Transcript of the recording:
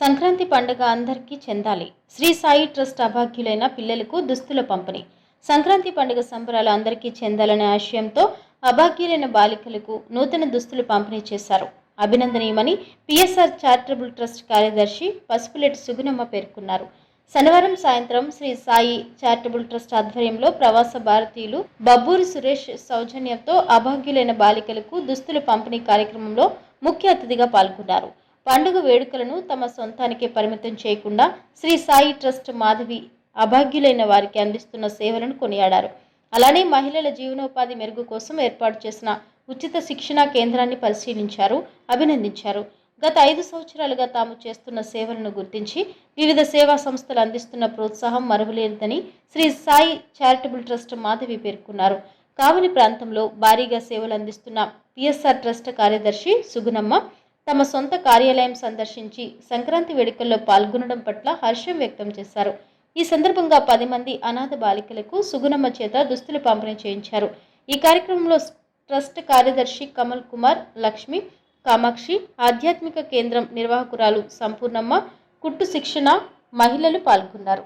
సంక్రాంతి పండుగ అందరికీ చెందాలి. శ్రీ సాయి ట్రస్ట్ అభాగ్యులైన పిల్లలకు దుస్తుల పంపిణీ. సంక్రాంతి పండుగ సంబరాలు అందరికీ చెందాలనే ఆశయంతో అభాగ్యులైన బాలికలకు నూతన దుస్తులు పంపిణీ చేశారు. అభినందనీయమని పిఎస్ఆర్ చారిటబుల్ ట్రస్ట్ కార్యదర్శి పసుపులేటి సుగుణమ్మ పేర్కొన్నారు. శనివారం సాయంత్రం శ్రీ సాయి చారిటబుల్ ట్రస్ట్ ఆధ్వర్యంలో ప్రవాస భారతీయులు బబ్బూరి సురేష్ సౌజన్యంతో అభాగ్యులైన బాలికలకు దుస్తులు పంపిణీ కార్యక్రమంలో ముఖ్య అతిథిగా పాల్గొన్నారు. పండుగ వేడుకలను తమ సొంతానికే పరిమితం చేయకుండా శ్రీ సాయి ట్రస్ట్ మాధవి అభాగ్యులైన వారికి అందిస్తున్న సేవలను కొనియాడారు. అలానే మహిళల జీవనోపాధి మెరుగు కోసం ఏర్పాటు చేసిన ఉచిత శిక్షణా కేంద్రాన్ని పరిశీలించారు అభినందించారు. గత ఐదు సంవత్సరాలుగా తాము చేస్తున్న సేవలను గుర్తించి వివిధ సేవా సంస్థలు అందిస్తున్న ప్రోత్సాహం మరువలేనిదని శ్రీ సాయి చారిటబుల్ ట్రస్ట్ మాధవి పేర్కొన్నారు. కావలి ప్రాంతంలో భారీగా సేవలు అందిస్తున్న పిఎస్ఆర్ ట్రస్ట్ కార్యదర్శి సుగుణమ్మ తమ సొంత కార్యాలయం సందర్శించి సంక్రాంతి వేడుకల్లో పాల్గొనడం పట్ల హర్షం వ్యక్తం చేశారు. ఈ సందర్భంగా పది మంది అనాథ బాలికలకు సుగుణమ్మ చేత దుస్తులు పంపిణీ చేయించారు. ఈ కార్యక్రమంలో ట్రస్ట్ కార్యదర్శి కమల్ కుమార్ లక్ష్మి కామాక్షి ఆధ్యాత్మిక కేంద్రం నిర్వాహకురాలు సంపూర్ణమ్మ కుట్టు శిక్షణ మహిళలు పాల్గొన్నారు.